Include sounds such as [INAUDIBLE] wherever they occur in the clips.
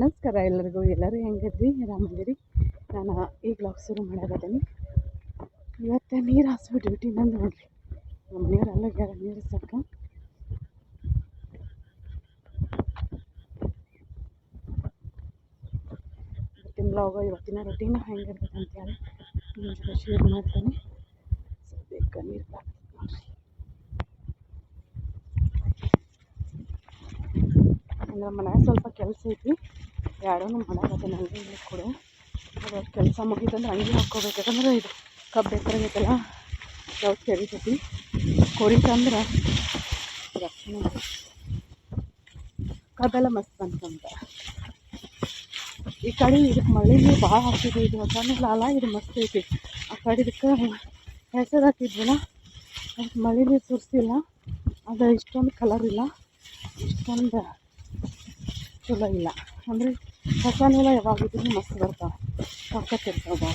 ನಮಸ್ಕಾರ ಎಲ್ಲರಿಗೂ. ಎಲ್ಲರೂ ಹೆಂಗಿದ್ರಿ? ಆರಾಮದಿರಿ ನಾನು ಈಗ ಬ್ಲಾಗ್ ಶುರು ಮಾಡಾಕತ್ತೀನಿ. ಇವತ್ತು ನೀರು ಹಾಸ್ಬಿಟ್ಟು ನಂದು ನೋಡ್ರಿ. ನಮ್ಮ ಮನೆಯವ್ರು ಅಲ್ಲೋಗ್ಯಾರ ನೀರು ಸಾಕ ಇವತ್ತಿನ ಬ್ಲಾಗ ಇವತ್ತಿನ ರೊಟೀನ ಹೆಂಗಿರ್ತೈತೆ ಅಂತೇಳಿ ನಿಮ್ಮ ಜೊತೆ ಶೇರ್ ಮಾಡ್ತೀನಿ. ಸದ್ಯಕ್ಕೆ ನೀರು ನೋಡ್ರಿ. ಅಂದ್ರೆ ಮನ್ಯಾಗ ಸ್ವಲ್ಪ ಕೆಲಸ ಐತಿ ಎರಡೂ ಮಾಡಾಕತ್ತೀನಿ ಹಂಗೆ ಇಲ್ಲಿ ಕೂಡ. ಅದು ಕೆಲಸ ಮುಗಿತಂದ್ರೆ ಹಂಗೆ ಹಾಕ್ಕೋಬೇಕು. ಇದು ಕಬ್ಬು ಎತ್ತರಾಗೈತಲ್ಲ ಯಾವ ಕೆರಿತೈತಿ ಕೊರಿತಂದ್ರೆ ರಕ್ಷಣೆ ಕಬ್ಬೆಲ್ಲ ಮಸ್ತ್ ಬಂತಂತ. ಈ ಕಡೆ ಇದಕ್ಕೆ ಮಳೆ ನೀರು ಭಾಳ ಹಾಕಿದ್ವಿ ಇದು ಹೊಸನಲ್ಲ ಇದು ಮಸ್ತ್ ಐತಿ. ಆ ಕಡೆ ಇದಕ್ಕೆ ಹೆಸರು ಹಾಕಿದ್ವಲ್ಲ, ಅದಕ್ಕೆ ಮಳೆ ನೀರು ಸುರಿಸಿಲ್ಲ. ಅದು ಇಷ್ಟೊಂದು ಕಲರ್ ಇಲ್ಲ. ಇಷ್ಟೊಂದು ಚಲೋ ಇಲ್ಲ. ಅಂದರೆ ಹೊಸ ಯಾವಾಗಿದ್ರು ಮಸ್ತ್ ಬರ್ತಾವೆ ಸಖತ್ತಿರ್ತಾವೆ ಭಾಳ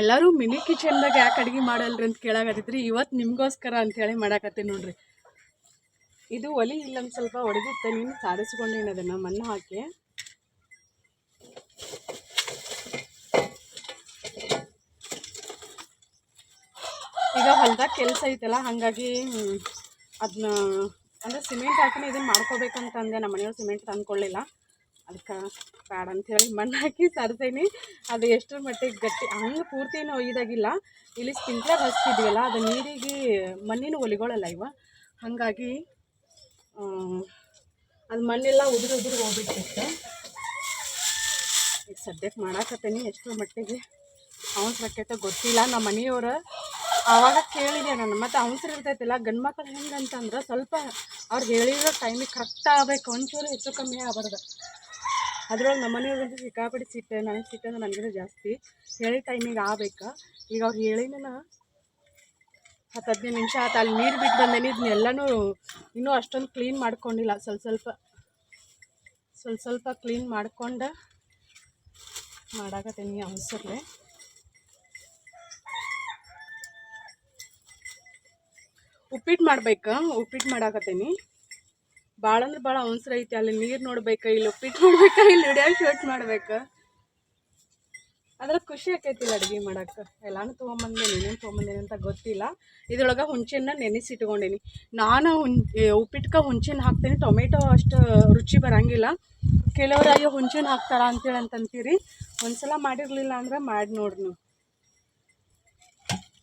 ಎಲ್ಲರೂ ಮಿನಿ ಕಿಚನ್ದಾಗ ಯಾಕೆ ಅಡುಗೆ ಮಾಡಲ್ರಿ ಅಂತ ಕೇಳಾಕತ್ತಿದ್ರಿ. ಇವತ್ತು ನಿಮಗೋಸ್ಕರ ಅಂತೇಳಿ ಮಾಡಾಕತ್ತೀನಿ ನೋಡ್ರಿ. ಇದು ಒಲಿ ಇಲ್ಲ ಸ್ವಲ್ಪ ಒಡೆದಿತ್ತ. ನೀನು ಸಾರಿಸ್ಕೊಂಡೇನು ಮಣ್ಣು ಹಾಕಿ. ಈಗ ಹೊಲ್ದಾಗ ಕೆಲಸ ಐತಲ್ಲ, ಹಾಗಾಗಿ ಅದನ್ನ ಅಂದರೆ ಸಿಮೆಂಟ್ ಹಾಕಿನೇ ಇದನ್ನು ಮಾಡ್ಕೋಬೇಕಂತ ಅಂದೆ. ನಮ್ಮ ಮನೆಯವ್ರು ಸಿಮೆಂಟ್ ತಂದ್ಕೊಳ್ಳಿಲ್ಲ ಅದಕ್ಕೆ ಬೇಡ ಅಂಥೇಳಿ ಮಣ್ಣು ಹಾಕಿ ಸರ್ಸೇನಿ ಅದು ಎಷ್ಟರ ಮಟ್ಟಿಗೆ ಗಟ್ಟಿ, ಹಂಗೆ ಪೂರ್ತಿ ಏನು ಒಯ್ದಾಗಿಲ್ಲ ಇಲ್ಲಿ ಸ್ಪಿಂಕ್ಲರ್ ಹಚ್ತಿದ್ವಲ್ಲ ಅದು ನೀರಿಗೆ, ಮಣ್ಣಿನ ಒಲಿಗಳಲ್ಲ ಇವ. ಹಾಗಾಗಿ ಅದು ಮಣ್ಣೆಲ್ಲ ಉದುರು ಉದುರು ಹೋಗ್ಬಿಟ್ಟಿತ್ತು. ಈಗ ಸದ್ಯಕ್ಕೆ ಮಾಡಾಕತ್ತೀನಿ. ಎಷ್ಟರ ಮಟ್ಟಿಗೆ ಅವ್ನು ರಕ್ಕೈತೆ ಗೊತ್ತಿಲ್ಲ. ನಮ್ಮ ಮನೆಯವ್ರು ಆವಾಗ ಕೇಳಿದೆ ನಾನು, ಮತ್ತು ಅವಸರ ಇರ್ತೈತಿಲ್ಲ ಗಂಡು ಮಕ್ಕಳು ಹೆಂಗೆ ಅಂತಂದ್ರೆ ಸ್ವಲ್ಪ ಅವ್ರಿಗೆ ಹೇಳಿರೋ ಟೈಮಿಗೆ ಕರೆಕ್ಟ್ ಆಗಬೇಕು, ಒಂಚೂರು ಹೆಚ್ಚು ಕಮ್ಮಿ ಆಗಬಾರ್ದು. ಅದ್ರೊಳಗೆ ನಮ್ಮ ಮನೆಯವ್ರಿಗಂತೂ ಸಿಕ್ಕಾಪಟ್ಟೆ ಸಿಟ್ಟೆ, ನನಗೆ ಸಿಟ್ಟೆ ನನಗಿಂತ ಜಾಸ್ತಿ. ಹೇಳಿ ಟೈಮಿಗೆ ಆಗ್ಬೇಕು. ಈಗ ಅವ್ರು ಹೇಳಿನ ಹತ್ತು ಹದಿನೈದು ನಿಮಿಷ ಆಯ್ತು ಅಲ್ಲಿ ನೀರು ಬಿಟ್ಟು ಬಂದೇನೆ ಇದನ್ನೆಲ್ಲನೂ ಇನ್ನೂ ಅಷ್ಟೊಂದು ಕ್ಲೀನ್ ಮಾಡ್ಕೊಂಡಿಲ್ಲ. ಸ್ವಲ್ಪ ಸ್ವಲ್ಪ ಸ್ವಲ್ಪ ಸ್ವಲ್ಪ ಕ್ಲೀನ್ ಮಾಡ್ಕೊಂಡು ಮಾಡಾಕತ್ತೀನಿ ಅವಸರಲೆ. ಉಪ್ಪಿಟ್ಟು ಮಾಡ್ಬೇಕು, ಉಪ್ಪಿಟ್ಟು ಮಾಡಾಕತ್ತೀನಿ. ಭಾಳ ಅಂದ್ರೆ ಭಾಳ ಅವಸರ ಐತಿ ಅಲ್ಲಿ ನೀರು ನೋಡ್ಬೇಕು, ಇಲ್ಲಿ ಉಪ್ಪಿಟ್ಟು ಮಾಡ್ಬೇಕು ಇಲ್ಲಿ ಹಿಡಿಯೋಕೆ ಶೂಟ್ ಮಾಡ್ಬೇಕು. ಅದ್ರ ಖುಷಿ ಆಕೈತಿ ಅಡುಗೆ ಮಾಡಕ್ಕೆ ಎಲ್ಲಾನು ತೊಗೊಂಬಂದೇನೆ ಏನೇನು ತೊಗೊಂಬಂದೇನೆ ಅಂತ ಗೊತ್ತಿಲ್ಲ. ಇದ್ರೊಳಗೆ ಹುಂಚಿನ ನೆನೆಸಿಟ್ಕೊಂಡೀನಿ ನಾನು ಉಪ್ಪಿಟ್ಕ ಹುಂಚಿನ ಹಾಕ್ತೀನಿ. ಟೊಮೆಟೊ ಅಷ್ಟು ರುಚಿ ಬರಂಗಿಲ್ಲ. ಕೆಲವ್ರು, ಅಯ್ಯೋ ಹುಂಚಿನ ಹಾಕ್ತಾರ ಅಂತೇಳಿ ಅಂತಂತೀರಿ. ಒಂದ್ಸಲ ಮಾಡಿರಲಿಲ್ಲ ಅಂದ್ರೆ ಮಾಡಿ ನೋಡ್ರಿ ನೀವು.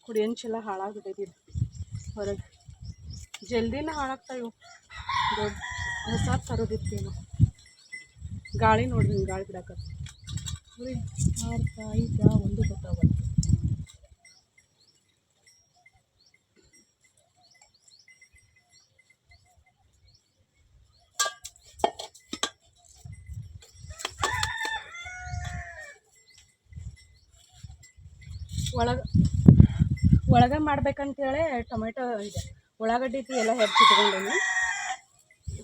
ಕುಡಿಯೋಂಚೆಲ್ಲ ಚಲ ಹಾಳಾಗ್ಬಿಟ್ಟೈತಿ ಹೊರಗೆ. ಜಲ್ದಿನ ಹಾಳಾಗ್ತಾವೆ ಇವು. ದೊಡ್ಡ ಹೊಸ ತರೋದಿತ್ತೇನೋ. ಗಾಳಿ ನೋಡ್ರಿ ಹಿಂಗೆ ಗಾಳಿ ಬಿಡಾಕ ಆರು ಐದು ಒಂದು ಗೊತ್ತಾಗಲ್ಲ ಒಳಗೆ ಒಳಗೆ ಮಾಡ್ಬೇಕಂತೇಳಿ ಟೊಮೆಟೊ ಇದೆ. ಉಳ್ಳಾಗಡ್ಡಿ ಎಲ್ಲ ಹೆಚ್ಚಿಟ್ಕೊಂಡೇನಿ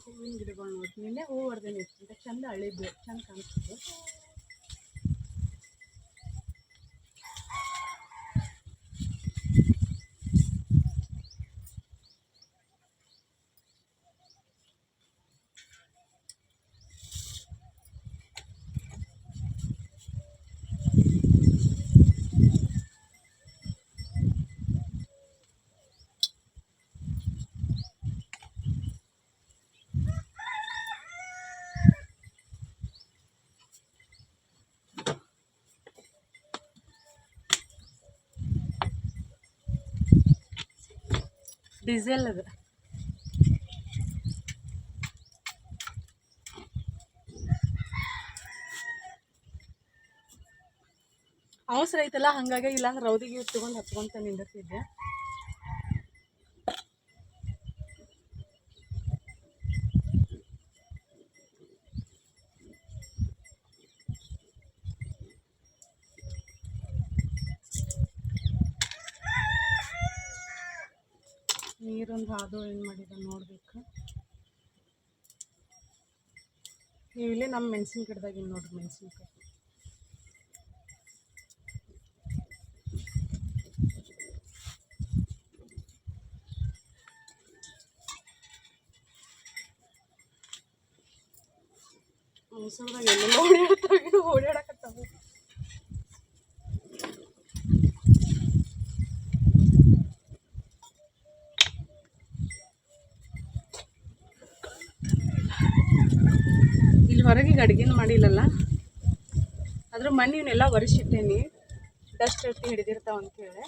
ಹೂವಿನ ಗಿಡಗಳು ನೋಡ್ತೀನಿ. ನಿನ್ನೆ ಹೂವು ಹೊಡೆದೇನಿ. ಅಂತ ಚಂದ ಅಳಿದ್ದು ಚಂದ ಕಾಣಿಸ್ತಿದ್ದು ಡೀಸೆಲ್ ಅದು. ಅವಸರ ಐತಲ್ಲ ಹಾಗಾಗಿ ಇಲ್ಲಾಂದ್ರೆ ರೌದಿಗೆ ತಗೊಂಡು ಹತ್ಕೊಂತ ನಿಂದಿರ್ತಿದ್ದೆ. ನೀರೊಂದು ಹಾದು ಏನು ಮಾಡಿದ ನೋಡ್ಬೇಕು. ಇಲ್ಲಿ ನಮ್ಮ ಮೆಣಸಿನ ಗಿಡದಾಗ ಇನ್ನು ನೋಡ್ರಿ ಮೆಣಸಿನ್ಕಾಯಿ ಮೈಸೂರ್ದಾಗ ಎಲ್ಲೆಲ್ಲ ಓಡಾಡ್ತಾವೆ ಓಡಾಡಕ್ಕೆ ಅಡುಗೆನೂ ಮಾಡಿಲ್ಲಲ್ಲ? ಅದ್ರ ಮಣ್ಣು ಇವನ್ನೆಲ್ಲ ಒರೆಸಿಟ್ಟೇನಿ. ಡಸ್ಟ್ ಎತ್ತಿ ಹಿಡಿದಿರ್ತಾವ ಅಂತೇಳಿ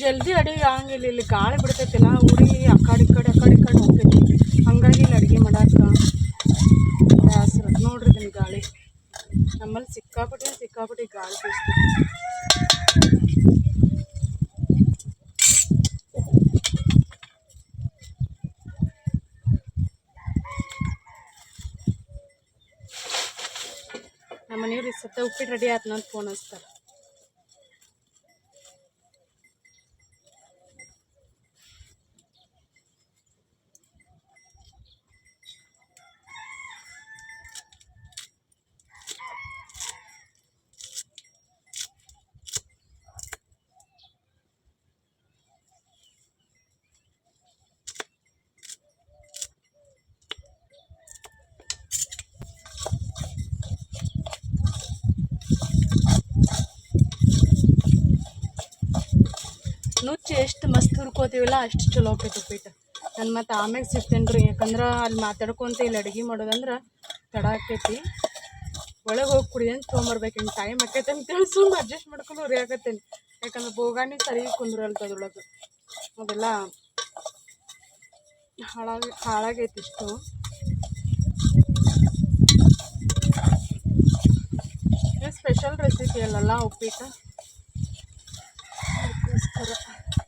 ಜಲ್ದಿ ಅಡಿಗೆ ಆಗಂಗಿಲ್ಲ, ಇಲ್ಲಿ ಗಾಳಿ ಬಿಡ್ತೈತಿಲ್ಲ ಉರಿ ಆ ಕಡೆ ಈ ಕಡೆ ಈ ಕಡೆ ಹೋಗ್ತೈತಿ. ಮಾಡಾಕ ಬ್ಯಾಸ್ರ ನೋಡ್ರಿ ಇದನ್ನ ಗಾಳಿ. ನಮ್ಮಲ್ಲಿ ಸಿಕ್ಕಾಪಟ್ಟೆ ಸಿಕ್ಕಾಪಟ್ಟೆ ಗಾಳಿ ನಮ್ಮ ಮನೆಯವ್ರು ಈ ಸತ್ತ ಉಪ್ಪಿಟ್ಟು ರೆಡಿ ಆಯ್ತು ನಾನು ಫೋನ್ ಹಚ್ತಾರೆ ನುಚ್ಚು ಎಷ್ಟು ಮಸ್ತ್ ಹುರ್ಕೋತೀವಲ್ಲ ಅಷ್ಟು ಚಲೋ ಆಕೈತೆ ಉಪ್ಪಿಟ್ಟು ನಾನು ಮತ್ತು ಆಮ್ಯಾಗ ಸಿಗ್ತೇನೆ ರೀ ಯಾಕಂದ್ರೆ ಅಲ್ಲಿ ಮಾತಾಡ್ಕೊಂತ ಇಲ್ಲಿ ಅಡುಗೆ ಮಾಡೋದಂದ್ರೆ ತಡ ಆಕೈತಿ. ಒಳಗೆ ಹೋಗಿ ಕುಡಿ ಅಂತ ತೊಗೊಂಬರ್ಬೇಕು ಟೈಮ್ ಆಕೈತೆ ಅಂತೇಳಿ ಸುಮ್ಮನೆ ಅಡ್ಜಸ್ಟ್ ಮಾಡ್ಕೊಂಡು ಉರಿಯಾಕತ್ತೇನೆ ಯಾಕಂದ್ರೆ ಬೋಗಾಣಿ ಸರಿ ಕುಂದ್ರಲ್ತ ಅದ್ರೊಳಗೆ. ಅದೆಲ್ಲ ಹಾಳಾಗಿ, ಹಾಳಾಗೈತಿ ಇಷ್ಟು. ಸ್ಪೆಷಲ್ ರೆಸಿಪಿ ಅಲ್ಲಲ್ಲ ಉಪ್ಪಿಟ್ಟು? ಅದಕ್ಕೋಸ್ಕರ.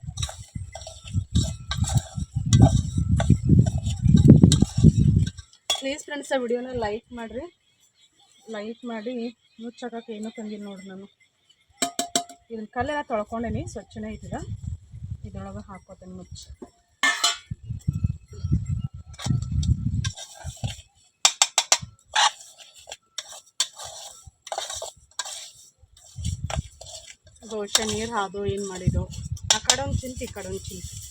ಪ್ಲೀಸ್ ಫ್ರೆಂಡ್ಸ್, ಆ ವಿಡಿಯೋನ ಲೈಕ್ ಮಾಡಿರಿ. ಲೈಕ್ ಮಾಡಿ ಮುಚ್ಚಾಕಕ್ಕೆ ಏನೂ ತಂದಿಲ್ಲ ನೋಡಿ ನಾನು. ಇದನ್ನ ಕಲ್ಲೆಲ್ಲ ತೊಳ್ಕೊಂಡೇನಿ, ಸ್ವಚ್ಛನೇ ಇದ್ದೀರ. ಇದ್ರೊಳಗೆ ಹಾಕೋತೇನೆ ಮುಚ್ಚ. ಬಹುಶಃ ನೀರು ಹಾದು ಏನು ಮಾಡಿದ್ದು? ಆ ಕಡೆ ಒಂದು ಚಿಂತೆ, ಈ ಕಡೆ ಒಂದು ಚಿಂತೆ.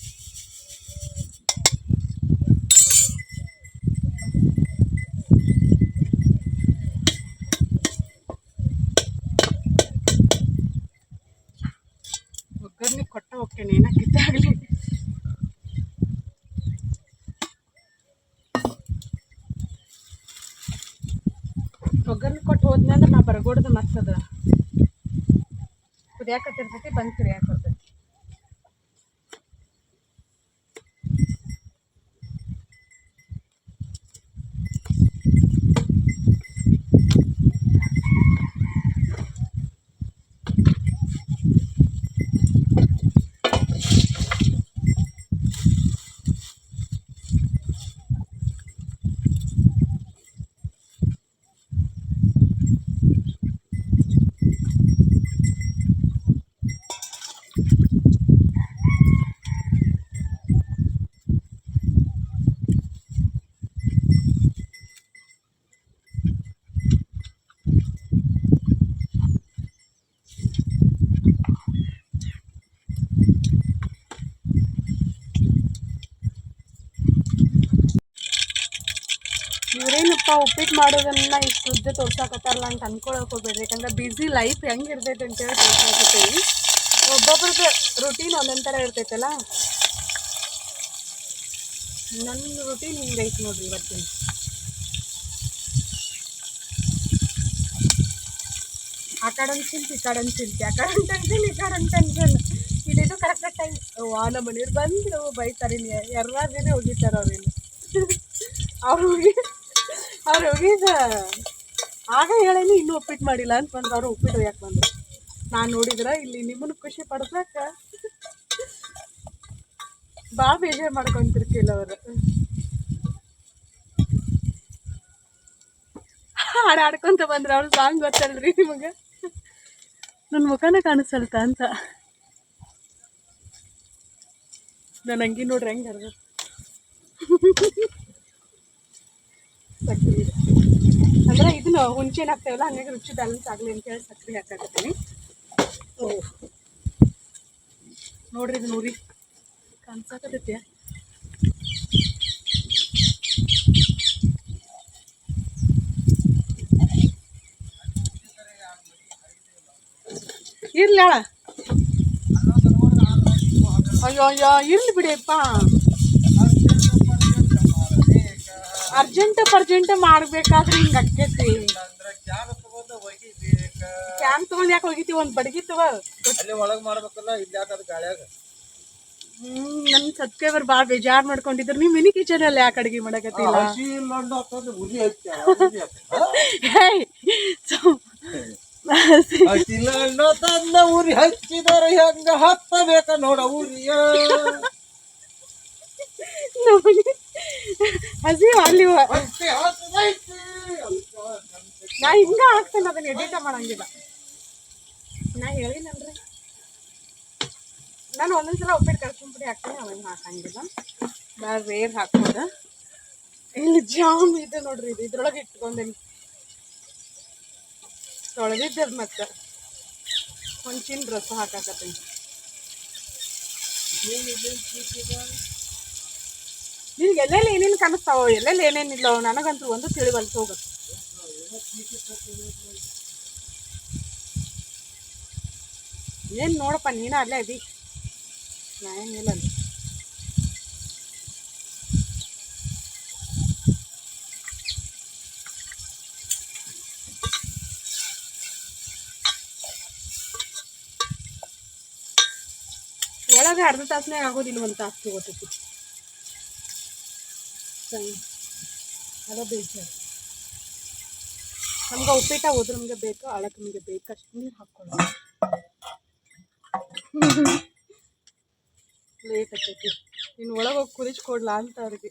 ಹೋಗ್ತೇನೆ ಏನಾಗಿದ್ದಾಗಲಿ ಒಗ್ಗರಣೆ ಕೊಟ್ಟು ಹೋದ್ಮೇಲೆ ನಾ ಬರಗೋಡ್ದು ಮತ್ತದ. ಕುದಿಯಾಕತ್ತಿರ್ತೈತಿ ಬಂದು ಕುದಿಯಾಕ ಬರ್ತೈತಿ. ಉಪ್ಪಿಟ್ಟು ಮಾಡೋದನ್ನ ಇಷ್ಟು ಉದ್ದ ತೋರ್ಸಾಕತ್ತಾರಲ್ಲ ಅಂತ ಅನ್ಕೊಳಕ್ ಹೋಗ್ಬೇಡ್ರಿ. ಯಾಕಂದ್ರೆ ಬಿಸಿ ಲೈಫ್ ಹೆಂಗೆ ಇರ್ತೈತೆ ಅಂತೇಳಿ ತೋರ್ಸಾಕತ್ತೀವಿ ಒಬ್ಬೊಬ್ರದ್ದು ರುಟೀನ್ ಒಂದೊಂದು ಥರ ಇರ್ತೈತಲ್ಲ? ನನ್ನ ರುಟೀನ್ ಹಿಂಗೈತೆ ನೋಡ್ರಿ ಇವತ್ತಿನ. ಆ ಕಡೆ ಚಿಂತೆ ಈ ಕಡೆ ಚಿಂತೆ ಆ ಕಡೆ ಟೆನ್ಷನ್ ಈ ಕಡೆ ಒಂದು ಟೆನ್ಷನ್ ಇಲ್ಲಿದು ಕರೆಕ್ಟ್ ಟೈಮ್ ವಾಹನ ನಮ್ಮ ಮನೆಯವ್ರು ಬಂದರು, ಬೈತಾರೆ ಇಲ್ಲಿ ದಿನ ಹೋಗಿದ್ದಾರೆ ಅವ್ರು ಇಲ್ಲಿ [LAUGHS] ಅವ್ರು ಹೋಗಿ ಅವ್ರು ಹೋಗಿದ ಆಗ ಹೇಳೇನಿ ಇನ್ನೂ ಉಪ್ಪಿಟ್ಟು ಮಾಡಿಲ್ಲ ಅಂತ ಬಂದ್ರು ಅವರು ಉಪ್ಪಿಟ್ಟು ಯಾಕೆ ಬಂದ್ರು? ನಾನು ನೋಡಿದ್ರೆ ಇಲ್ಲಿ ನಿಮ್ಮನ್ನು ಖುಷಿ ಪಡಿಸಕ್ಕ ಭಾಳ ಬೇಜಾರು ಮಾಡ್ಕೊಂತಿರ್ಕಿಲ್ಲ ಅವರು. ಹಾಡು ಹಾಡ್ಕೊಂತ ಬಂದ್ರೆ ಅವ್ರು ಸಾಂಗ್ ಗೊತ್ತಲ್ರಿ ನಿಮಗೆ? ನನ್ನ ಮುಖನ ಕಾಣಿಸಲ್ತ ಅಂತ. ನನ್ನ ಅಂಗಿ ನೋಡ್ರಿ ಹೆಂಗೆ ಹಾಕ್ತೀವಿ ಅಂದ್ರೆ ಇದನ್ನು ಹುಂಚೆನ್ ಹಾಕ್ತೇವಲ್ಲ ಹಂಗಾಗಿ ರುಚಿ ಬ್ಯಾಲೆನ್ಸ್ ಆಗಲಿ ಅಂತೇಳಿ ಸಕ್ಕರೆ ಹಾಕಾಕತ್ತೀನಿ. ಓ. ನೋಡ್ರಿ ಇದು ನೋಡಿ. ಕಾಣ್ಸಾಕತ್ತೈತಿ. ಇರ್ಲಿ ಅಯ್ಯೋ ಅಯ್ಯೋ, ಇರ್ಲಿ ಬಿಡಿಯಪ್ಪ ಅರ್ಜೆಂಟ್ ಪರ್ಜೆಂಟ್ ಮಾಡ್ಬೇಕಾದ್ರೆ ಹಿಂಗೆ ಅಕ್ಕೈತಿ. ಕ್ಯಾನ್ ತಗೊಂಡ್ ಯಾಕೆ ಹೋಗಿತಿ? ಒಂದ್ ಬಡಗಿ ತಗೋ. ಅಲ್ಲಿ ಒಳಗ್ ಮಾಡ್ಬೇಕಲ್ಲ ಇಲ್ಲಿ ಯಾಕದ ಗಾಳ್ಯಾಗ? ಹ್ಮ್ ನನ್ ಸಬ್ಸ್ಕ್ರೈಬರ್ ಭಾಳ ಬೇಜಾರ್ ಮಾಡ್ಕೊಂಡಿದ್ರು. ನೀವ್ ಮಿನಿ ಕಿಚನ್ ಅಲ್ಲಿ ಯಾಕೆ ಅಡಿಗೆ ಮಾಡಕತ್ತಿಲ್ಲ ಹಸಿ ಇಲ್ಲ ಅನ್ನೋ ಅಂತಂದ್ರೆ ಉರಿ ಹಚ್ಚ ಉರಿ ಹಚ್ಚ. ಹೇಯ್, ಸೊ- ಹಸಿ ಇಲ್ಲ ಅನ್ನೋ ತಂದ ಉರಿ ಹಚ್ಚಿದರೆ ಹೆಂಗ ಹತ್ತಬೇಕ ನೋಡ ಉರಿಯ ನಮಗೆ ಹಸಿ ಅಲ್ಲಿ. ನಾ ಹಿಂಗ ಹಾಕ್ತೇನೆ ಅದನ್ನ ಎಡಿಟ ಮಾಡಂಗಿಲ್ಲ. ನಾ ಹೇಳಿನಲ್ರಿ. ನಾನು ಒಂದೊಂದ್ಸಲ ಉಪ್ಪಿಟ್ಟು ಕರ್ಕೊಂಬಿಡಿ ಹಾಕ್ತೀನಿ ಅವಾಗ ಹಾಕಂಗಿಲ್ಲ. ಭಾಳ ರೇರ್ ಹಾಕೋದ ಇಲ್ಲಿ ಜಾಮ್ ಇದೆ ನೋಡ್ರಿ ಇದು ಇದ್ರೊಳಗೆ ಇಟ್ಕೊಂಡೇನಿ. ತೊಳೆದಿದ್ದೆ ಮತ್ತೆ. ಹೊಂಚಿನ ರಸ ಹಾಕಾಕತ್ತೀನಿ. ನಿನ್ಗೆ ಎಲ್ಲೆಲ್ಲಿ ಏನೇನು ಕಾಣಿಸ್ತಾವೋ, ಎಲ್ಲೆಲ್ಲಿ ಏನೇನಿಲ್ಲವೋ ನನಗಂತೂ ಒಂದು ತಿಳಿವಲ್ತು ಹೋಗುತ್ತೆ. ಏನು ನೋಡಪ್ಪ, ನೀನು ಅಲ್ಲೇ ಅದಿ ನಾ ಏನಿಲ್ಲ ಒಳಗೆ ಅರ್ಧ ತಾಸನೇ ಆಗೋದಿಲ್ಲ ಒಂದು ತಾಸು ತಗೋತೈತಿ ಸರಿ ಅದ ಬೇಜಾರು. ನಮ್ಗೆ ಉಪ್ಪಿಟ್ಟ ಹೋದ್ರೆ ನಮಗೆ ಬೇಕು ಅಳಕ್ಕೆ ನಮಗೆ ಬೇಕಷ್ಟು ನೀರು ಹಾಕ್ಕೊಳ್ಳೋಣ ಲೇಟ್ ಆಗ್ತೈತಿ. ಒಳಗೆ ಹೋಗಿ ಕುದಿಸ್ಕೊಡ್ಲಾ ಅಂತ ಅವ್ರಿಗೆ.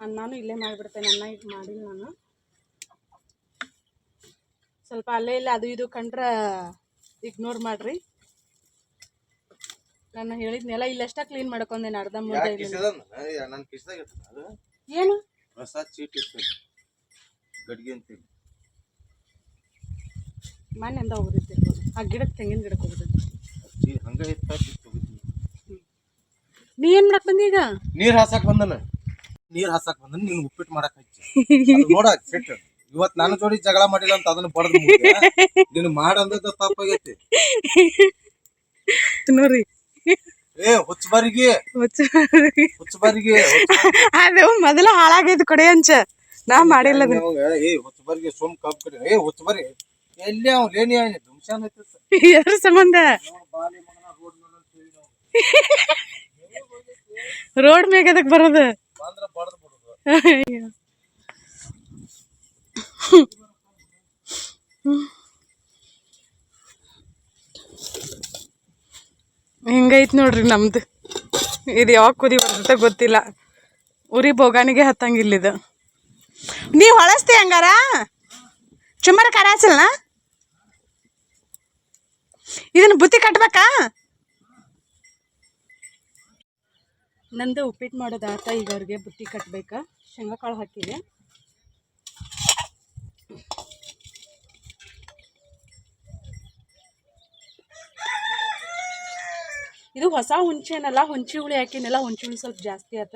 ನಾನು ಇಲ್ಲೇ ಮಾಡಿಬಿಡ್ತೇನೆ, ಅನ್ನ ಈಗ ಮಾಡಿಲ್ಲ ನಾನು. ಸ್ವಲ್ಪ ಅಲ್ಲೇ ಇಲ್ಲ ಅದು ಇದು ಕಂಡ್ರೆ ಇಗ್ನೋರ್ ಮಾಡ್ರಿ. ನಾನು ಹೇಳಿದ್ನೆಲ್ಲ ಇಲ್ಲಷ್ಟ ಕ್ಲೀನ್ ಮಾಡ್ಕೊಂಡೆ ಅರ್ಧ ಯಾಕ್ ಇಲ್ಲ ಕಿಸೆದನ್ನ? ಏ, ಕಿಸ್ದಾಗ ಅದು. ಏನು? ಹೊಸ ಚೀಟ್ ಇರ್ತದೆ. ಗಡ್ಗೆ ಅಂತೀನಿ ಮನೆ ಅಂದ ಹೋಗಿರ್ತಿರ್ಬೋದು ಆ ಗಿಡಕ್ಕೆ ತೆಂಗಿನ ಗಿಡಕ್ಕೆ ಚೀ ಹಂಗ ನೀ ಏನು ಮಾಡಕ್ ಬಂದಿ ಈಗ? ನೀರ್ ಹಾಸಕ್ ಬಂದನ? ನೀರ್ ಹಾಸಕ್ ಬಂದನ ನೀನ್ ಉಪ್ಪಿಟ್ಟು ಮಾಡಕ್ ಹಚ್ಚಿ. ನೋಡಕ್ ನೋಡ ಸಿಟ್ಟು. ಇವತ್ ನಾನು ಜೋಡಿ ಜಗಳ ಮಾಡಿಲ್ಲ ಅಂತ ಅದನ್ನ ಬಡದ್ ನೀನು ಮಾಡಂದದ ತಪ್ಪಾಗೈತಿ. ನೋಡ್ರಿ. ಏ ಹುಚ್ಚಬರಿಗೆ. ಹುಚ್ಚಬರಿಗೆ. ಅದು ಮೊದಲ ಹಾಳಾಗೈದು ಕೊಡೆ ಅಂಚ. ನಾ ಮಾಡಿಲ್ಲ. ಏ ಹುಚ್ಚಬರಿಗೆ ಸುಮ್ ಕಬ್ ಕಡೆ. ಏ ಹುಚ್ಚಬರಿ. ಎಲ್ಲಿ ಅವ್ ಲೇನಿ ದುಮ್ಸಾನ್ ಐತಿ ಯಾರ ಸಂಬಂಧ? ರೋಡ್ ಮ್ಯಾಗ ಅದಕ್ಕೆ ಬರೋದು? ಬಂದ್ರ ಬಡದ್ ಬಿಡುದು. [LAUGHS] ಹಿಂಗೈತ್ ನೋಡ್ರಿ ನಮ್ದು. ಇದು ಯಾವ ಕುದಿ ಬರ್ತೈತೆ ಗೊತ್ತಿಲ್ಲ. ಉರಿ ಬೋಗಾನಿಗೆ ಹತ್ತಂಗಿಲ್ಲ ಇದು. ನೀ ಹೊಳಸ್ತಿ ಹಂಗಾರ? ಚುಮ್ಮರ ಕರಾಸಲ್ನ? ಇದನ್ನ ಬುತ್ತಿ ಕಟ್ಬೇಕಾ? ನಂದು ಉಪ್ಪಿಟ್ಟು ಮಾಡೋದಾತ ಈಗ ಅವ್ರಿಗೆ ಬುತ್ತಿ ಕಟ್ಬೇಕಾ? ಶೇಂಗಾ ಕಾಳು ಹಾಕಿದೆ. ಇದು ಹೊಸ ಹುಂಚೆನಲ್ಲ ಹುಂಚಿ ಹುಳಿ ಹಾಕಿನಲ್ಲ ಹುಂಚಿ ಹುಳಿ ಸ್ವಲ್ಪ ಜಾಸ್ತಿ ಆತ.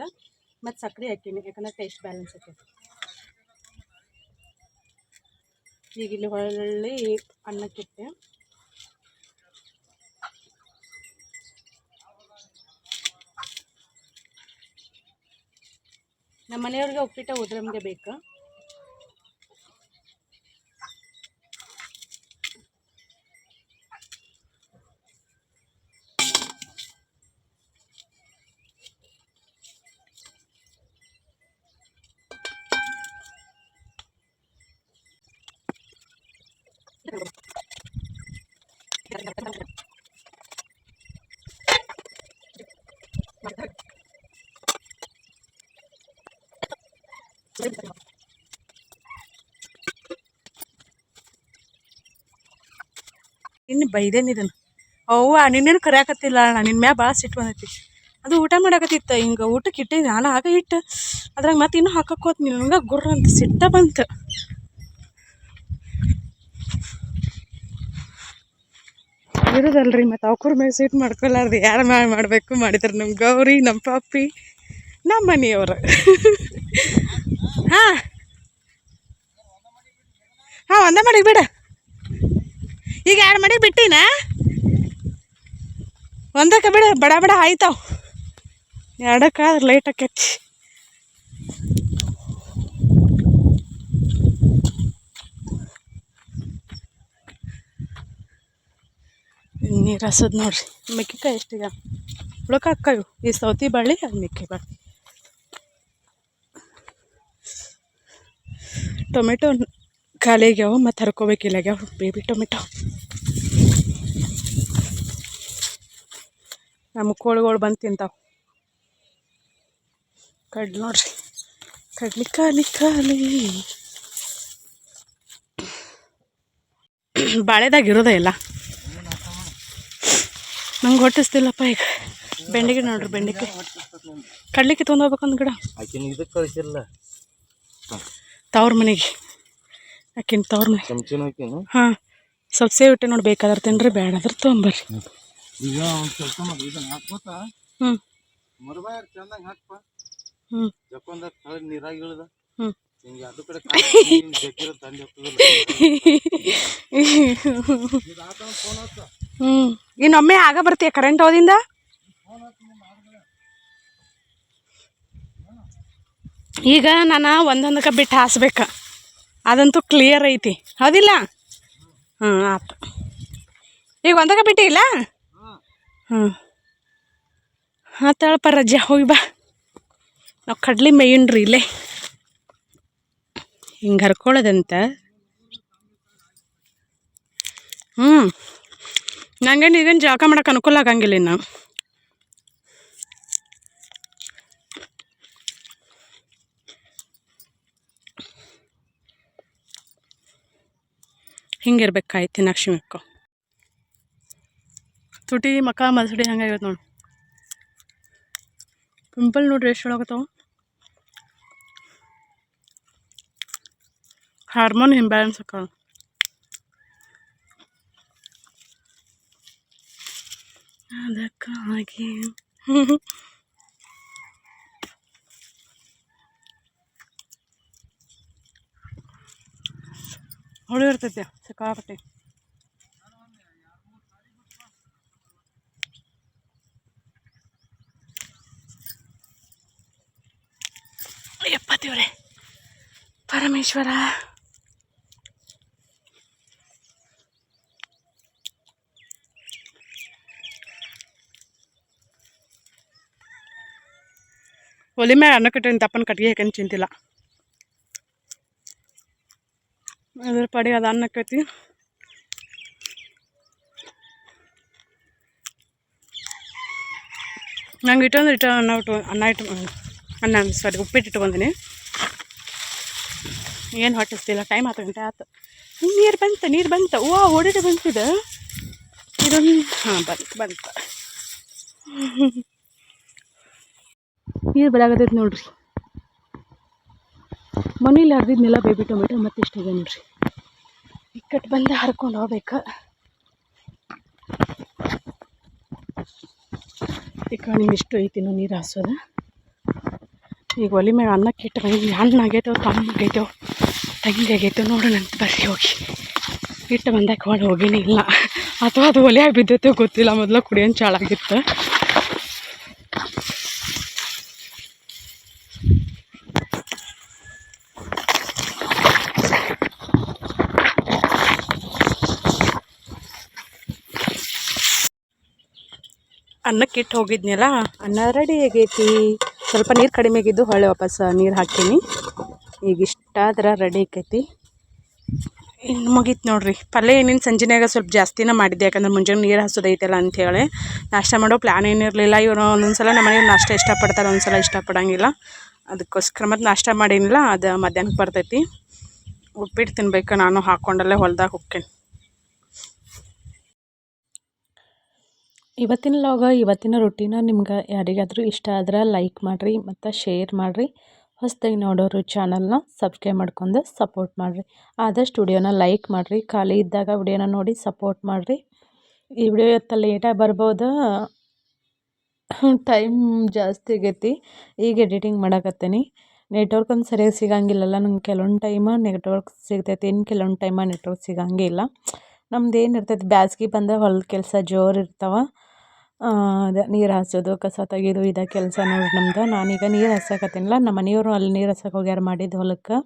ಮತ್ತು ಸಕ್ಕರೆ ಹಾಕೀನಿ, ಯಾಕಂದ್ರೆ ಟೇಸ್ಟ್ ಬ್ಯಾಲೆನ್ಸ್ ಆಗ್ತದೆ ಈಗ ಇಲ್ಲಿ ಹೊಳ್ಳಿ ಅನ್ನಕ್ಕಿಟ್ಟೆ ನಮ್ಮ ಮನೆಯವ್ರಿಗೆ ಉಪ್ಪಿಟ್ಟ ಉದ್ರಮ್ಗೆ ಬೇಕು. ಇನ್ನು ಬೈದೇನು ಅವ್ವ ನಿನ್ನೇನು ಕರೆಯಾಕತ್ತಿಲ್ಲ ಅಣ್ಣ. ನಿನ್ನ ಮ್ಯಾ ಭಾಳ ಸಿಟ್ಟು ಬಂದೈತಿ. ಅದು ಊಟ ಮಾಡಕತ್ತಿತ್ತು. ಹಿಂಗೆ ಊಟಕ್ಕೆ ಇಟ್ಟೆ ನಾನು ಆಗ ಇಟ್ಟು. ಅದ್ರಾಗ ಮತ್ತೆ ಇನ್ನೂ ಹಾಕಕ್ಕೆ ಹೋತ್ ನನಗೆ ಗುರ್ರಂತ ಸಿಟ್ಟ ಬಂತು. ಇರೋದಲ್ರಿ, ಮತ್ತು ಅವ್ರ ಮೇಲೆ ಸೀಟ್ ಮಾಡ್ಕೊಲಾರ್ದು. ಯಾರು ಮಾಡಿ ಮಾಡಬೇಕು ಮಾಡಿದ್ರೆ ನಮ್ಮ ಗೌರಿ ನಮ್ಮ ಪಾಪಿ ನಮ್ಮ ಮನೆಯವರು. ಹಾಂ. ಹಾಂ, ಒಂದೇ ಮಾಡಿ ಬಿಡ. ಈಗ ಎರಡು ಮಾಡಿ ಬಿಟ್ಟಿನ? ಒಂದಕ್ಕೆ ಬಿಡ, ಬಡ ಬಡ ಆಯ್ತಾವ. ಎರಡಕ್ಕಾದ್ರೆ ಲೈಟ್ ಆಕೈತಿ ನೀರು ಹಸೋದು ನೋಡ್ರಿ. ಮೆಕ್ಕಿಕಾಯಿ ಎಷ್ಟಿದೆ ಉಳಕಾಕ್ಕವು ಈ ಸೌತಿ ಬಳ್ಳಿ ಅದು ಮೆಕ್ಕೆ ಬಳ್ಳಿ ಟೊಮೆಟೊ ಖಾಲಿ ಆಗ್ಯಾವ ಮತ್ತು ಹರ್ಕೋಬೇಕಿಲ್ಲಾಗ್ಯಾವ ಬೇಬಿ ಟೊಮೆಟೊ. ನಮ್ಮ ಕೋಳುಗಳು ಬಂದು ತಿಂತಾವೆ. ಕಡ್ಲಿ ನೋಡ್ರಿ. ಕಡ್ಲಿ ಖಾಲಿ ಖಾಲಿ. ಬಾಳೆದಾಗ ಇರೋದೇ ಇಲ್ಲ. ನಂಗೆ ಹೊಟ್ಟಿಸ್ತಿಲ್ಲಪ್ಪ ಈಗ. ಬೆಂಡಿಗೆ ನೋಡ್ರಿ ಬೆಂಡಿಕಾಯಿ ಕಡ್ಲಿಕ್ಕೆ ತೊಗೊಂಡು ಹೋಗ್ಬೇಕಂದ್ ಗಿಡ. ಆಕಿನ ಇದಕ್ಕೆ ಕಳಿಸಿಲ್ಲ ತವ್ರ ಮನೆಗೆ. ಆಕಿನ ತವ್ರ ಮನೆ ಚಮಚಿನ ಹಾಕಿನ ಹಾಂ ಸ್ವಲ್ಪ ಸೇವ್ ಇಟ್ಟೆ ನೋಡಿ ಬೇಕಾದ್ರೆ ತಿನ್ರಿ ಬೇಡಾದ್ರೆ ತೊಗೊಂಬರ್ರಿ ಈಗ ಒಂದು ಕೆಲಸ ಮಾಡಿ ಇದನ್ನ ಹಾಕ್ಬೋತ? ಹ್ಞೂ ಮರಬಾಯರ್ ಚಂದಂಗೆ ಹಾಕ್ಪ. ಹ್ಞೂ ಜಪ್ಪಂದ ತಳಗ್ ನೀರಾಗ ಇಳ್ದ. ಹ್ಞೂ ಹಿಂಗೆ ಅದು ಕಡೆ ಜಗ್ಗಿರೋ ತಂದೆ ಹೋಗ್ತದಲ್ಲ ಫೋನ್ ಹಚ್ಚ ಇನ್ನೊಮ್ಮೆ ಆಗ ಬರ್ತೀಯ ಕರೆಂಟ್ ಹೋದಿಂದ? ಈಗ ನಾನು ಒಂದೊಂದಕ್ಕೆ ಬಿಟ್ಟು ಹಾಸ್ಬೇಕು. ಅದಂತೂ ಕ್ಲಿಯರ್ ಐತಿ. ಹೌದಿಲ್ಲ? ಹಾಂ ಆಯ್ತು ಈಗ ಒಂದಕ್ಕೆ ಬಿಟ್ಟಿಲ್ಲ ಹ್ಞೂ ಆತಾಳಪ್ಪ ರಜೆ, ಹೋಗಿ ಬಾ. ನಾವು ಕಡ್ಲಿ ಮೇಯ್ನ್ರಿ ಇಲ್ಲೇ. ಹಿಂಗೆ ಹರ್ಕೊಳ್ಳೋದಂತ ಹ್ಞೂ ನಂಗೇನು ಈಗೇನು ಜಳಕ ಮಾಡಕ್ಕೆ ಅನುಕೂಲ ಆಗಂಗಿಲ್ಲ ಇನ್ನು. ಹಿಂಗಿರ್ಬೇಕು ಕಾಯಿ ತಿನ್ನಕ್ಕೆ ಶಿವಕ್ಕೋ ತುಟಿ, ಮಕ ಮಲ್ಸುಡಿ ಹಂಗಾಗೈತೆ ನೋಡಿ. ಪಿಂಪಲ್ ನೋಡ್ರಿ ಎಷ್ಟು ಒಳಗತ್ತವು ಹಾರ್ಮೋನ್ ಇಂಬ್ಯಾಲೆನ್ಸ್ ಅಕ್ಕ. ಅದಕ್ಕಾಗಿ ಹುಳಿ ಇರ್ತೈತೆ ಸಿಕ್ಕಾಪಟ್ಟೆ. ಎಪ್ಪತ್ತೇವ್ರೆ ಪರಮೇಶ್ವರ. ಒಲಿ ಮೇಲೆ ಅನ್ನ ಕಟ್ಟಿನ ತಪ್ಪನ ಕಟ್ಗೆ ಹಾಕಂತ ಚಿಂತಿಲ್ಲ. ಅದ್ರ ಪಡಿ ಅದು ಅನ್ನಕ್ಕೈತಿ ನಂಗೆ ಇಟ್ಟೊಂದು ಇಟ್ಟು ಅನ್ನ ಇಟ್ಟು ಅನ್ನ ಇಟ್ಟು ಅನ್ನ ಸಾರಿ ಉಪ್ಪಿಟ್ಟು ಬಂದಿನಿ. ಏನು ಹೊಟ್ಟಿಸ್ತಿಲ್ಲ ಟೈಮ್ ಹತ್ತು ಗಂಟೆ ಆಯ್ತು ನೀರು ಬಂತು ನೀರು ಬಂತು. ಓ ಓಡಿಟ್ಟು ಬಂತಿದೆ. ಇದೊಂದು ಹಾಂ, ಬಂತು ಬಂತು. [LAUGHS] ನೀರು ಬರಾಗತೈತೆ ನೋಡ್ರಿ. ಮನೇಲಿ ಹರಿದಿದ್ನೆಲ್ಲ ಬೇಬಿ ಟೊಮೆಟೊ ಮತ್ತೆ ಇಷ್ಟಿದೆ ನೋಡ್ರಿ. ಇಕ್ಕಟ್ಟು ಬಂದು ಹರ್ಕೊಂಡು ಹೋಗ್ಬೇಕು. ಈಗ ನಿಮ್ಗೆ ಇಷ್ಟು ಐತಿ ನಾವು ನೀರು ಹಾಸೋದು. ಈಗ ಒಲಿ ಮೇಲೆ ಅನ್ನಕ್ಕೆ ಇಟ್ಟು ಆಗೈತೋ ಆಗೈತವ ಆಗೈತೋ, ತಂಗಿ ಆಗೈತೋ ನೋಡೋಣ ಅಂತ ಬರ್ರಿ ಹೋಗಿ. ಇಟ್ಟು ಬಂದಾಗ ಹೊಳ ಹೋಗಿನೇ ಇಲ್ಲ. ಅಥವಾ ಅದು ಒಲೆಯಾಗಿ ಬಿದ್ದೈತೋ ಗೊತ್ತಿಲ್ಲ. ಮೊದಲು ಕುಡಿಯೋನ್ ಚಾಳಾಗಿತ್ತು ಅನ್ನಕ್ಕೆ ಇಟ್ಟು ಹೋಗಿದ್ನಲ್ಲ, ಅನ್ನ ರೆಡಿ ಆಗೈತಿ. ಸ್ವಲ್ಪ ನೀರು ಕಡಿಮೆ ಆಗಿದ್ದು ಹೊಳೆ ವಾಪಸ್ ನೀರು ಹಾಕ್ತೀನಿ. ಈಗ ಇಷ್ಟಾದ್ರೆ ರೆಡಿ ಆಕೈತಿ ಇನ್ನು ಮುಗೀತು ನೋಡ್ರಿ. ಪಲ್ಯ ಏನೇನು ಸಂಜೆನಾಗ ಸ್ವಲ್ಪ ಜಾಸ್ತಿನೇ ಮಾಡಿದ್ದೆ, ಯಾಕಂದ್ರೆ ಮುಂಜಾನೆ ನೀರು ಹಸೋದೈತಲ್ಲ ಅಂಥೇಳಿ ನಾಷ್ಟ ಮಾಡೋ ಪ್ಲ್ಯಾನ್ ಏನಿರಲಿಲ್ಲ ಇವರು ಒಂದೊಂದ್ಸಲ ನಮ್ಮ ಮನೆಯವ್ರು ನಾಷ್ಟ ಇಷ್ಟಪಡ್ತಾರೆ, ಒಂದ್ಸಲ ಇಷ್ಟಪಡೋಂಗಿಲ್ಲ. ಅದಕ್ಕೋಸ್ಕರ ಮತ್ತು ನಾಷ್ಟ ಮಾಡೀನಿಲ್ಲ, ಅದು ಮಧ್ಯಾಹ್ನಕ್ಕೆ ಬರ್ತೈತಿ. ಉಪ್ಪಿಟ್ಟು ತಿನ್ಬೇಕು, ನಾನು ಹಾಕ್ಕೊಂಡಲ್ಲೇ ಹೊಲ್ದಾಗ ಹೋಕ್ಕೇನೆ ಇವತ್ತಿನ ಲಾಗ ಇವತ್ತಿನ ರೊಟ್ಟಿನ ನಿಮ್ಗೆ ಯಾರಿಗಾದರೂ ಇಷ್ಟ ಆದ್ರೆ ಲೈಕ್ ಮಾಡಿರಿ ಮತ್ತು ಶೇರ್ ಮಾಡಿರಿ. ಹೊಸ್ದಾಗಿ ನೋಡೋರು ಚಾನಲ್ನ ಸಬ್ಸ್ಕ್ರೈಬ್ ಮಾಡ್ಕೊಂಡು ಸಪೋರ್ಟ್ ಮಾಡಿರಿ. ಆದಷ್ಟು ವಿಡಿಯೋನ ಲೈಕ್ ಮಾಡಿರಿ. ಖಾಲಿ ಇದ್ದಾಗ ವಿಡಿಯೋನ ನೋಡಿ ಸಪೋರ್ಟ್ ಮಾಡಿರಿ. ಈ ವಿಡಿಯೋ ಇವತ್ತು ಲೇಟಾಗಿ ಬರ್ಬೋದು. ಟೈಮ್ ಜಾಸ್ತಿ ಆಗೈತಿ. ಈಗ ಎಡಿಟಿಂಗ್ ಮಾಡಕತ್ತೀನಿ. ನೆಟ್ವರ್ಕ್ ಒಂದು ಸರಿಯಾಗಿ ಸಿಗಂಗಿಲ್ಲಲ್ಲ ನಂಗೆ ಕೆಲವೊಂದು ಟೈಮ ನೆಟ್ವರ್ಕ್ ಸಿಗ್ತೈತಿ. ಇನ್ನು ಕೆಲವೊಂದು ಟೈಮ ನೆಟ್ವರ್ಕ್ ಸಿಗಂಗಿಲ್ಲ ನಮ್ದು ಏನು ಇರ್ತೈತಿ? ಬ್ಯಾಸ್ಗೆ ಬಂದರೆ ಹೊಲದ ಕೆಲಸ ಜೋರು ಇರ್ತಾವೆ. ಅದೇ ನೀರು ಹಾಸೋದು, ಕಸ ತೆಗೆಯೋದು ಇದೇ ಕೆಲಸ ನೋಡಿ ನಮ್ದು. ನಾನೀಗ ನೀರು ಹಾಸಕತ್ತೀನಲ್ಲ ನಮ್ಮ ಮನೆಯವರು ಅಲ್ಲಿ ನೀರು ಹಾಸಕ್ಕೆ ಹೋಗ್ಯಾರ ಮಾಡಿದ ಹೊಲಕ್ಕೆ.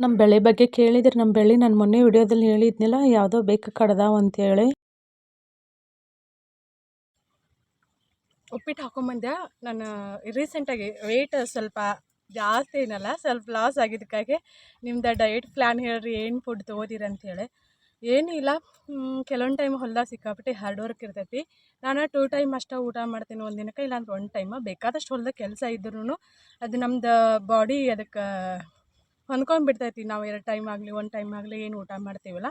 ನಮ್ಮ ಬೆಳೆ ಬಗ್ಗೆ ಕೇಳಿದ್ರೆ ನಮ್ಮ ಬೆಳೆ ನಾನು ಮೊನ್ನೆ ವಿಡಿಯೋದಲ್ಲಿ ಹೇಳಿದ್ನಲ್ಲ, ಯಾವುದೋ ಬೇಕು ಕಡ್ದಾವ ಅಂತೇಳಿ. ಉಪ್ಪಿಟ್ಟು ಹಾಕೊಂಬಂದೆ. ನಾನು ರೀಸೆಂಟಾಗಿ ವೆಯ್ಟ್ ಸ್ವಲ್ಪ ಜಾಸ್ತಿ ಏನಲ್ಲ, ಸ್ವಲ್ಪ ಲಾಸ್ ಆಗಿದ್ದಕ್ಕಾಗಿ ನಿಮ್ದು ಡಯಟ್ ಪ್ಲ್ಯಾನ್ ಹೇಳ್ರಿ, ಏನು ಫುಡ್ ತೊಗೋತೀರ ಏನಿಲ್ಲ. ಕೆಲವೊಂದು ಟೈಮ್ ಹೊಲ್ದಾಗ ಸಿಕ್ಕಾಪಟ್ಟೆ ಹಾರ್ಡ್ ವರ್ಕ್ ಇರ್ತೈತಿ. ನಾನು ಟೂ ಟೈಮ್ ಅಷ್ಟೇ ಊಟ ಮಾಡ್ತೀನಿ ಒಂದು ದಿನಕ್ಕೆ, ಇಲ್ಲಾಂದ್ರೆ ಒಂದು ಟೈಮ್ ಬೇಕಾದಷ್ಟು ಹೊಲ್ದಾಗ ಕೆಲಸ ಇದ್ರೂ ಅದು ನಮ್ದು ಬಾಡಿ ಅದಕ್ಕೆ ಹೊಂದ್ಕೊಂಡ್ಬಿಡ್ತೈತಿ. ನಾವು ಎರಡು ಟೈಮ್ ಆಗಲಿ, ಒಂದು ಟೈಮ್ ಆಗಲಿ ಏನು ಊಟ ಮಾಡ್ತೀವಲ್ಲ.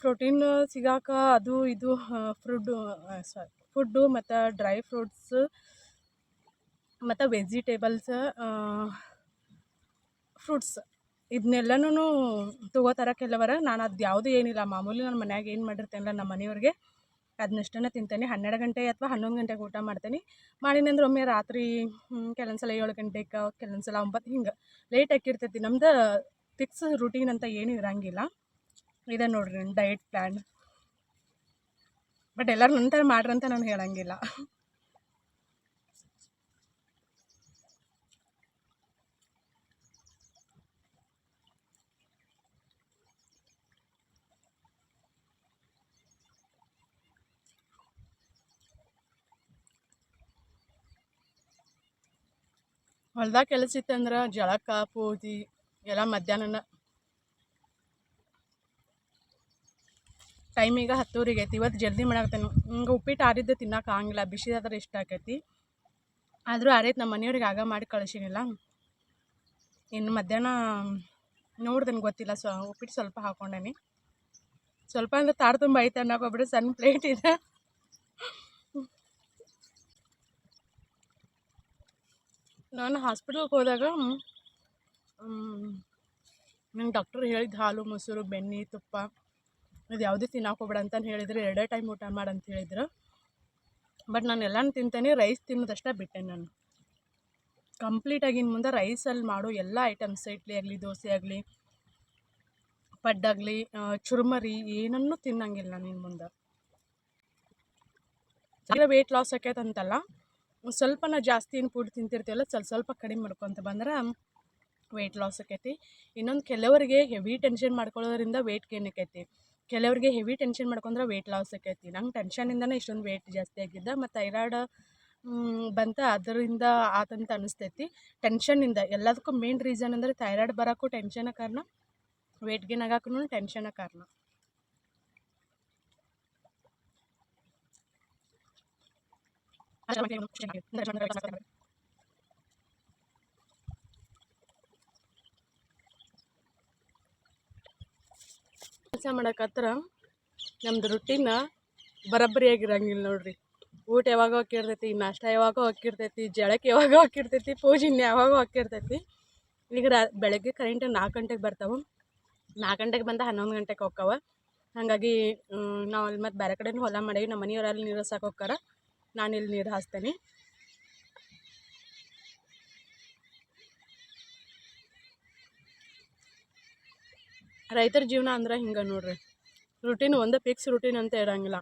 ಪ್ರೋಟೀನ್ ಸಿಗಾಕ ಅದು ಇದು ಫ್ರೂಡು ಸಾರಿ ಫುಡ್ಡು ಮತ್ತು ಡ್ರೈ ಫ್ರೂಟ್ಸ್ ಮತ್ತು ವೆಜಿಟೇಬಲ್ಸ್ ಫ್ರೂಟ್ಸ್ ಇದನ್ನೆಲ್ಲನೂ ತೊಗೋತಾರೆ ಕೆಲವರ ನಾನು ಅದು ಯಾವುದೂ ಏನಿಲ್ಲ. ಮಾಮೂಲಿ ನನ್ನ ಮನ್ಯಾಗ ಏನು ಮಾಡಿರ್ತೇನಲ್ಲ ನಮ್ಮ ಮನೆಯವ್ರಿಗೆ ಅದನ್ನಷ್ಟನ್ನು ತಿಂತೇನೆ. ಹನ್ನೆರಡು ಗಂಟೆ ಅಥವಾ ಹನ್ನೊಂದು ಗಂಟೆಗೆ ಊಟ ಮಾಡ್ತೇನೆ. ಮಾಡಿನಂದ್ರೆ ಒಮ್ಮೆ ರಾತ್ರಿ ಕೆಲವೊಂದು ಸಲ ಏಳು ಗಂಟೆಗೆ ಕೆಲವೊಂದು ಸಲ ಒಂಬತ್ತು ಹಿಂಗೆ ಲೇಟ್ ಆಗಿರ್ತೈತಿ ನಮ್ದು ಫಿಕ್ಸ್ ರುಟೀನ್ ಅಂತ ಏನೂ ಇರಂಗಿಲ್ಲ. ಇದೆ ನೋಡ್ರಿ ಡಯಟ್ ಪ್ಲ್ಯಾನ್ ಬಟ್ ಎಲ್ಲರೂ ನನ್ನ ಥರ ಮಾಡ್ರಿ ಅಂತ ನಾನು ಹೇಳಂಗಿಲ್ಲ. ಹೊಲ್ದಾಗ ಕೆಲಸ ಇತ್ತಂದ್ರೆ ಜಳಕ ಪೂಜೆ ಎಲ್ಲ ಮಧ್ಯಾಹ್ನ ಟೈಮಿಗೆ ಹತ್ತೂರಿಗೆ ಐತಿ ಇವತ್ತು ಜಲ್ದಿ ಮಾಡಾಕತ್ತೇನೆ. ಹಿಂಗೆ ಉಪ್ಪಿಟ್ಟು ಆರಿದ್ದು ತಿನ್ನಕ್ಕೆ ಆಗಂಗಿಲ್ಲ. ಬಿಸಿದಾದ್ರೆ ಇಷ್ಟ ಆಕೈತಿ. ಆದರೂ ಆರೈತೆ ನಮ್ಮ ಮನೆಯವ್ರಿಗೆ ಆಗ ಮಾಡಿ ಕಳಿಸಿನಿಲ್ಲ. ಇನ್ನು ಮಧ್ಯಾಹ್ನ ನೋಡ್ದೇನೆ ಗೊತ್ತಿಲ್ಲ. ಸ್ವ ಉಪ್ಪಿಟ್ಟು ಸ್ವಲ್ಪ ಹಾಕೊಂಡೇನಿ. ಸ್ವಲ್ಪ ಅಂದ್ರೆ ತಾಡು ತುಂಬ ಐತೆ ಅನ್ನೋಕೊಬಿಟ್ಟು ಸಣ್ಣ ಪ್ಲೇಟ್ ಇದೆ. ನಾನು ಹಾಸ್ಪಿಟಲ್ಗೆ ಹೋದಾಗ ನಂಗೆ ಡಾಕ್ಟರ್ ಹೇಳಿದ್ದು ಹಾಲು, ಮೊಸರು, ಬೆಣ್ಣೆ, ತುಪ್ಪ, ಅದು ಯಾವುದೇ ತಿನ್ನಕ್ಕೆ ಹೋಗ್ಬೇಡ ಅಂತಂದು ಹೇಳಿದ್ರು. ಎರಡೇ ಟೈಮ್ ಊಟ ಮಾಡು ಅಂತ ಹೇಳಿದ್ರು. ಬಟ್ ನಾನು ಎಲ್ಲನೂ ತಿಂತೇನೆ ರೈಸ್ ತಿನ್ನೋದಷ್ಟೇ ಬಿಟ್ಟೆ ನಾನು. ಕಂಪ್ಲೀಟಾಗಿ ಇನ್ನು ಮುಂದೆ ರೈಸಲ್ಲಿ ಮಾಡೋ ಎಲ್ಲ ಐಟಮ್ಸ್ ಇಡ್ಲಿ ಆಗಲಿ, ದೋಸೆ ಆಗಲಿ ಪಡ್ಡಾಗಲಿ ಚುರುಮರಿ ಏನನ್ನೂ ತಿನ್ನಂಗಿಲ್ಲ ನಿನ್ನ ಮುಂದೆ. ವೆಯ್ಟ್ ಲಾಸ್ ಆಕೈತೆ ಸ್ವಲ್ಪ ನಾವು ಜಾಸ್ತಿ ಏನು ಫುಡ್ ತಿಂತಿರ್ತೀವಲ್ಲ, ಸ್ವಲ್ಪ ಸ್ವಲ್ಪ ಕಡಿಮೆ ಮಾಡ್ಕೊತ ಬಂದ್ರೆ ವೆಯ್ಟ್ ಲಾಸ್ ಆಕೈತಿ. ಇನ್ನೊಂದು ಕೆಲವರಿಗೆ ಹೆವಿ ಟೆನ್ಷನ್ ಮಾಡ್ಕೊಳ್ಳೋದ್ರಿಂದ ವೆಯ್ಟ್ ಗೇನ್ ಆಕೈತಿ. ಕೆಲವರಿಗೆ ಹೆವಿ ಟೆನ್ಷನ್ ಮಾಡ್ಕೊಂಡ್ರೆ ವೆಯ್ಟ್ ಲಾಸ್ ಆಕೈತಿ. ನಂಗೆ ಟೆನ್ಷನಿಂದನೇ ಇಷ್ಟೊಂದು ವೆಯ್ಟ್ ಜಾಸ್ತಿ ಆಗಿದ್ದ. ಮತ್ತು ಥೈರಾಯ್ಡ್ ಬಂತ ಅದರಿಂದ ಆತಂತ ಅನಿಸ್ತೈತಿ. ಟೆನ್ಷನ್ನಿಂದ ಎಲ್ಲದಕ್ಕೂ ಮೇನ್ ರೀಸನ್ ಅಂದರೆ ಥೈರಾಯ್ಡ್ ಬರೋಕ್ಕೂ ಟೆನ್ಷನ ಕಾರಣ ವೆಯ್ಟ್ ಗೇನ್ ಆಗೋಕ್ಕೂ ಟೆನ್ಷನ ಕಾರಣ. ಕೆಲಸ ಮಾಡಕತ್ರ ನಮ್ದು ರುಟೀನ ಬರಬ್ಬರಿಯಾಗಿರಂಗಿಲ್ಲ ನೋಡ್ರಿ. ಊಟ ಯಾವಾಗ ಹಾಕಿರ್ತೈತಿ, ನಾಷ್ಟ ಯಾವಾಗ ಹಾಕಿರ್ತೈತಿ ಜಳಕ್ಕೆ ಯಾವಾಗ ಹಾಕಿರ್ತೈತಿ ಪೂಜೆ ಇನ್ನು ಯಾವಾಗ ಹಾಕಿರ್ತೈತಿ. ಈಗ ರಾ, ಬೆಳಗ್ಗೆ ಕರೆಂಟ್ ನಾಲ್ಕು ಗಂಟೆಗೆ ಬರ್ತಾವೆ. ನಾಲ್ಕು ಗಂಟೆಗೆ ಬಂದ ಹನ್ನೊಂದು ಗಂಟೆಗೆ ಹೋಗ್ತಾವ. ಹಾಗಾಗಿ ನಾವು ಅಲ್ಲಿ ಮತ್ತೆ ಬೇರೆ ಕಡೆನೂ ಹೊಲ ಮಾಡೀವಿ ನಮ್ಮ ಮನೆಯವರಲ್ಲಿ ನೀರು ಹಾಸಕ್ಕೆ ಹೋಗ್ತಾರ ನಾನು ಇಲ್ಲಿ ನೀರು ಹಾಸ್ತೇನೆ. ರೈತರ ಜೀವನ ಅಂದ್ರೆ ಹಿಂಗೆ ನೋಡ್ರಿ. ರುಟೀನ್ ಒಂದೇ ಫಿಕ್ಸ್ ರುಟೀನ್ ಅಂತ ಇರೋಂಗಿಲ್ಲ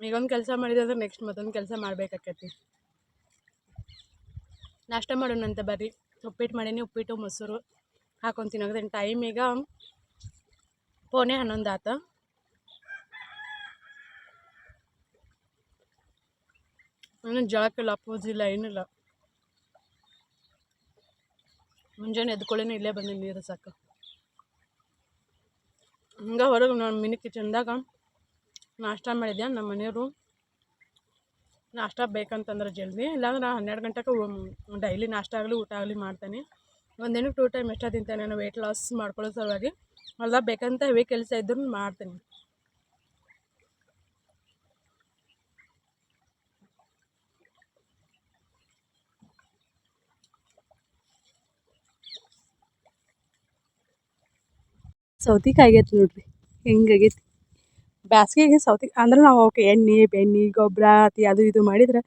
ಈಗ ಒಂದು ಕೆಲಸ ಮಾಡಿದೆ ನೆಕ್ಸ್ಟ್ ಮತ್ತೊಂದು ಕೆಲಸ ಮಾಡಬೇಕಾಕೈತಿ. ನಾಷ್ಟ ಮಾಡೋಣಂತ ಬರ್ರಿ. ಉಪ್ಪಿಟ್ಟು ಮಾಡೀನಿ, ಉಪ್ಪಿಟ್ಟು, ಮೊಸರು ಹಾಕೊಂಡು ತಿನ್ನೋದ್ರಿಂದ ಟೈಮ್ ಈಗ ಪೋನೆ ಹನ್ನೊಂದು ಆತ. ಇನ್ನೂ ಅಪೋಸ್ ಪೂಜಿಲ್ಲ ಏನಿಲ್ಲ ಮುಂಜಾನೆ ಎದ್ಕೊಳ್ಳೇನೆ ಇಲ್ಲೇ ಬಂದೆ ನೀರು ಸಾಕು ಹಂಗೆ ಹೊರಗೆ ನಾನು ಮಿನಿ ಕಿಚನ್ದಾಗ ನಾಷ್ಟ ಮಾಡಿದ್ಯಾ ನಮ್ಮ ಮನೆಯವರು ನಾಷ್ಟ ಬೇಕಂತಂದ್ರೆ ಜಲ್ದಿ ಇಲ್ಲಾಂದ್ರೆ ನಾನು ಹನ್ನೆರಡು ಗಂಟೆಗೆ ಡೈಲಿ ನಾಷ್ಟ ಆಗಲಿ ಊಟ ಆಗಲಿ ಮಾಡ್ತೇನೆ ಒಂದಿನಕ್ಕೆ ಟೂ ಟೈಮ್ ಎಷ್ಟ ತಿಂತೇನೆ ನಾನು ವೆಯ್ಟ್ ಲಾಸ್ ಮಾಡ್ಕೊಳ್ಳೋ ಸಲುವಾಗಿ ಅಲ್ಲ ಬೇಕಂತ ಹೆವಿ ಕೆಲಸ ಇದ್ದರೂ ಮಾಡ್ತೀನಿ ಸೌತಿಕಾಯಿ ಆಗೈತೆ ನೋಡ್ರಿ. ಹೆಂಗಾಗೈತಿ ಬ್ಯಾಸ್ಗೆಗೆ ಸೌತಿ, ಅಂದ್ರೆ ನಾವು ಅವಕ್ಕೆ ಎಣ್ಣೆ, ಬೆಣ್ಣೆ, ಗೊಬ್ಬರ, ಅತಿ ಅದು ಇದು ಮಾಡಿದ್ರೆ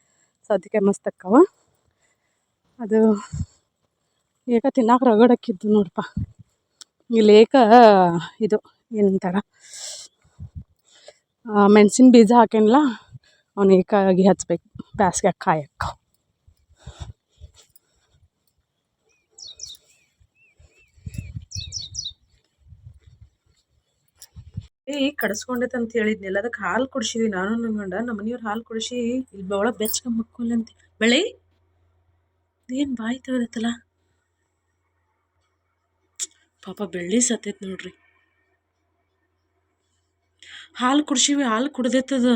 ಸೌತಿಕಾಯಿ ಮಸ್ತ್ ಅಕ್ಕವ. ಅದು ಏಕ ತಿನ್ನಕ್ಕೆ ರಗಡಕ್ಕಿದ್ದು ನೋಡಪ್ಪ ಇಲ್ಲೇಕ ಇದು, ಏನಂತಾರ? ಮೆಣಸಿನ ಬೀಜ ಹಾಕೇನಲ್ಲ ಅವನೇಕಾಗಿ ಹಚ್ಬೇಕು ಬ್ಯಾಸ್ಗೆ ಕಾಯಕ್ಕೆ. ಏ ಕಡಿಸ್ಕೊಂಡೈತೆ ಅಂತ ಹೇಳಿದ್ನಿಲ್ಲ ಅದಕ್ಕೆ ಹಾಲು ಕುಡಿಸಿದ್ವಿ. ನಾನು ನನ್ನ ಗಂಡ, ನಮ್ಮ ಮನೆಯವ್ರು ಹಾಲು ಕುಡಿಸಿ ಇಲ್ಲಿ ಒಳಗೆ ಬೆಚ್ಚಗೆ ಮಕ್ಕೊಲ್ಲಂತೆ ಬೆಳೆ, ಏನು ಬಾಯಿ ತೆಗೆದೈತಲ್ಲ. ಪಾಪ ಬೆಳ್ಳಿ ಸತ್ತೈತೆ ನೋಡ್ರಿ. ಹಾಲು ಕುಡ್ಸಿವಿ, ಹಾಲು ಕುಡ್ದೈತದ.